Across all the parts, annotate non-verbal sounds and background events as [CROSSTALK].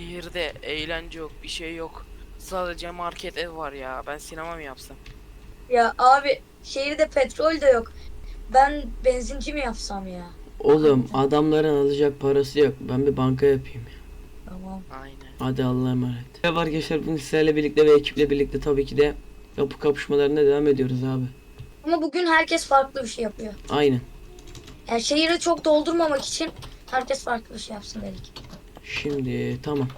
Şehirde eğlence yok, bir şey yok. Sadece market ev var ya. Ben sinema mı yapsam? Ya abi şehirde petrol de yok. Ben benzinci mi yapsam ya? Oğlum adamların alacak parası yok. Ben bir banka yapayım. Tamam. Aynen. Hadi Allah'a emanet. Merhaba arkadaşlar bugün sizlerle birlikte ve ekiple birlikte tabii ki de yapı kapışmalarına devam ediyoruz abi. Ama bugün herkes farklı bir şey yapıyor. Aynen. Yani şehri çok doldurmamak için herkes farklı bir şey yapsın dedik. Şimdi tamam.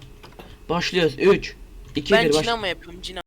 Başlıyoruz. 3 2 Ben 1 baş. sinema yapıyorum, cina.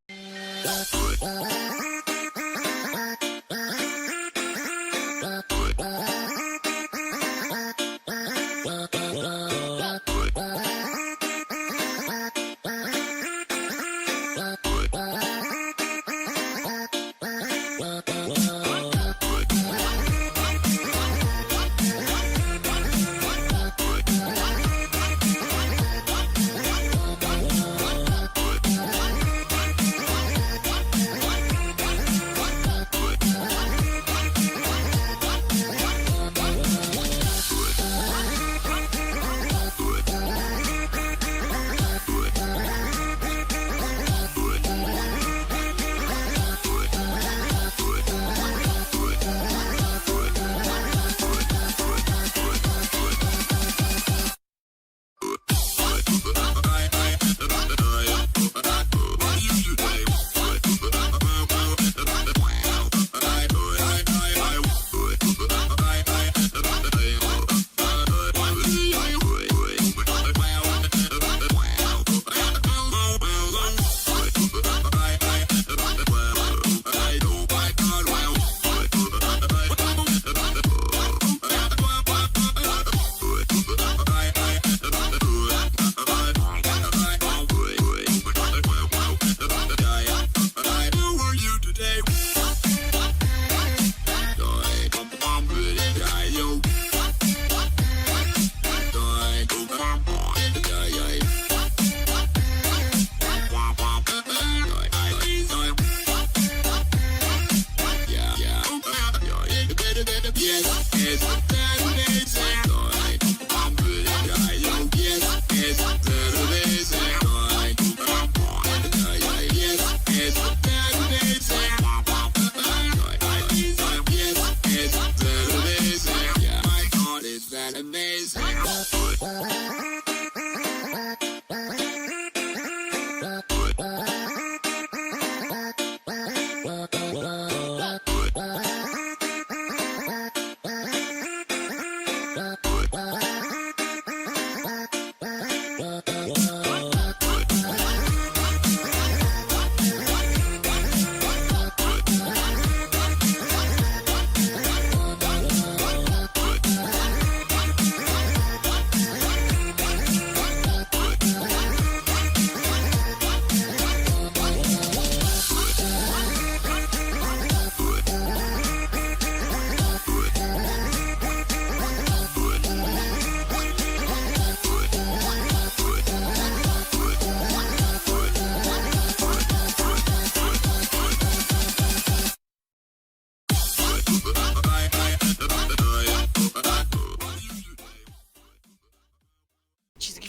life.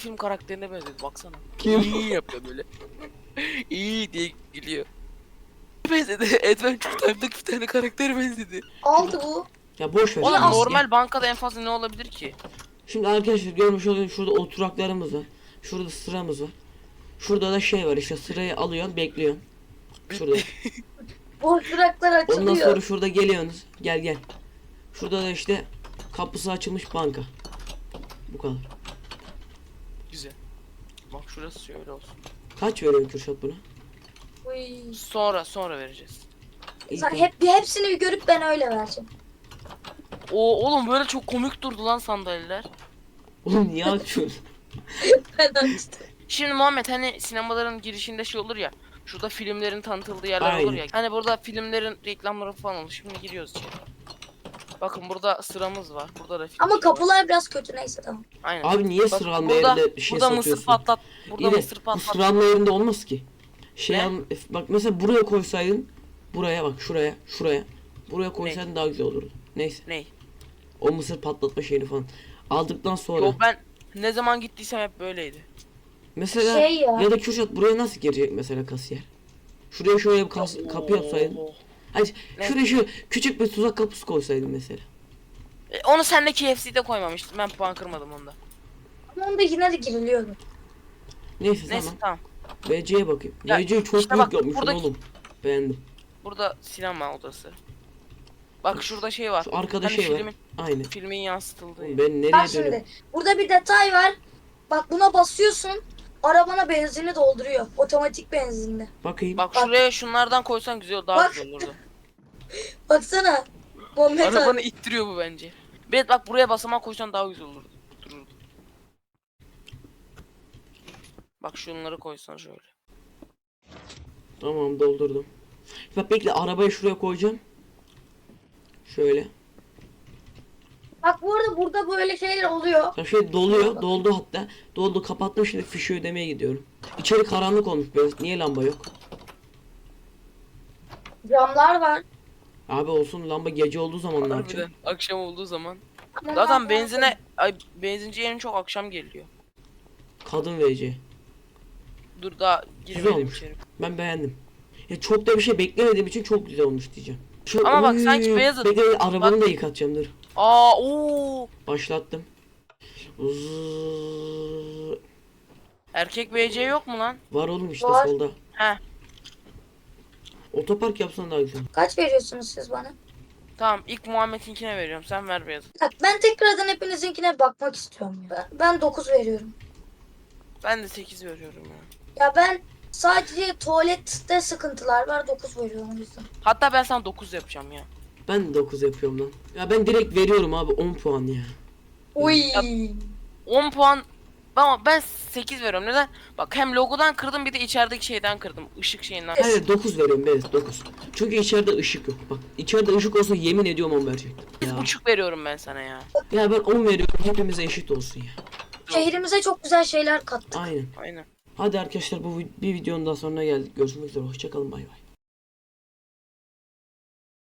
Film karakterine benziyor baksana. Kim? İyi yapıyor böyle. [LAUGHS] İyi diye gülüyor. Benzedi. Adventure Time'daki bir tane karaktere benzedi. Aldı bu. Ya boş ver. Oğlum şimdi. normal bankada en fazla ne olabilir ki? Şimdi arkadaşlar görmüş olduğunuz şurada oturaklarımız var. Şurada sıramız var. Şurada da şey var işte sırayı alıyorsun bekliyorsun. Şurada. [LAUGHS] Boş duraklar Ondan açılıyor. sonra şurada geliyorsunuz. Gel gel. Şurada da işte kapısı açılmış banka. Bu kadar. Bak şurası şöyle olsun. Kaç veriyorsun Kürşat buna? Uy. Sonra sonra vereceğiz. İyi, Sen hep bir hepsini bir görüp ben öyle vereceğim. O oğlum böyle çok komik durdu lan sandalyeler. Oğlum niye açıyorsun? [LAUGHS] Ben açtım. Şimdi Muhammed hani sinemaların girişinde şey olur ya. Şurada filmlerin tanıtıldığı yerler olur Aynen. ya. Hani burada filmlerin reklamları falan olur. Şimdi giriyoruz içeri. Bakın burada sıramız var. Burada da film Ama var. kapılar biraz kötü neyse tamam. Aynen. Abi niye Bak, sıranma burada, yerinde bir şey burada satıyorsun? mısır patlat. Burada Yine mısır bu patlat. sıranma yerinde olmaz ki. Şey Ne? al- bak mesela buraya koysaydın buraya bak şuraya şuraya buraya koysaydın daha güzel olurdu. Neyse Ney? o mısır patlatma şeyini falan aldıktan sonra Yo ben ne zaman gittiysem hep böyleydi. Mesela Şey ya. ya da Kürşat buraya nasıl girecek mesela kasiyer? Şuraya şöyle bir kas- kapı yapsaydın. Ne? şuraya şu küçük bir tuzak kapısı koysaydın mesela. E, onu sen de KFC'de koymamıştın. Ben puan kırmadım onda. Ama onda yine de giriliyordu. Neyse, Neyse tamam. tamam. VC'ye bakayım. Ya, VC çok işte büyük bak, yapmışsın buradaki- oğlum. Beğendim. Burada sinema odası. Bak şurada şey var. Şu arkada Hani şey var. filmin, Aynen. filmin yansıtıldığı. Ben nereye Bak dönüyorum? şimdi. Burada bir detay var. Bak buna basıyorsun. Arabana benzini dolduruyor. Otomatik benzinli. Bakayım. Bak Bak. şuraya şunlardan koysan güzel daha Bak. güzel olurdu. [LAUGHS] Baksana. Muhammed Arabanı abi. ittiriyor bu bence. Evet bak buraya basamak koysan daha güzel olurdu. Dururdu. Bak şunları koysan şöyle. Tamam doldurdum. Bak bekle arabayı şuraya koyacağım. Şöyle. Bak bu arada burada böyle şeyler oluyor. Ya şey doluyor. Doldu hatta. Doldu kapattım şimdi fişi ödemeye gidiyorum. İçeri karanlık olmuş biraz. Niye lamba yok? Camlar var. Abi olsun lamba gece olduğu zaman ne? Harbiden akşam olduğu zaman. Ama Zaten ben- benzine ay benzinciye en çok akşam geliyor. Kadın VC. Dur daha girmedim olmuş. içeri. Ben beğendim. Ya çok da bir şey beklemediğim için çok güzel olmuş diyeceğim. Şu, Ama bak sanki beyaz- Bekle bekle, arabanı da yıkatacağım dur. Aa oo. Başlattım. Zzzz. Erkek BC yok mu lan? Var oğlum işte Var. solda. He. Otopark yapsan daha güzel. Kaç veriyorsunuz siz bana? Tamam ilk Muhammed'inkine veriyorum. Sen ver beyazı. Bak ben tekrardan hepinizinkine bakmak istiyorum ya. Ben, ben 9 veriyorum. Ben de 8 veriyorum ya. Ya ben sadece tuvalette sıkıntılar var 9 veriyorum o yüzden. Hatta ben sana 9 yapacağım ya. Ben de 9 yapıyorum lan. Ya ben direkt veriyorum abi 10 puan ya. Uy. 10 puan ama ben 8 veriyorum. Neden? Bak hem logodan kırdım bir de içerideki şeyden kırdım. Işık şeyinden. Hayır 9 veriyorum evet 9. Çünkü içeride ışık yok. Bak içeride ışık olsa yemin ediyorum 10 verecektim. Ya. buçuk veriyorum ben sana ya. ya ben 10 veriyorum hepimize eşit olsun ya. Şehrimize çok güzel şeyler kattık. Aynen. Aynen. Hadi arkadaşlar bu bir videonun daha sonuna geldik. Görüşmek üzere. Hoşçakalın bay bay.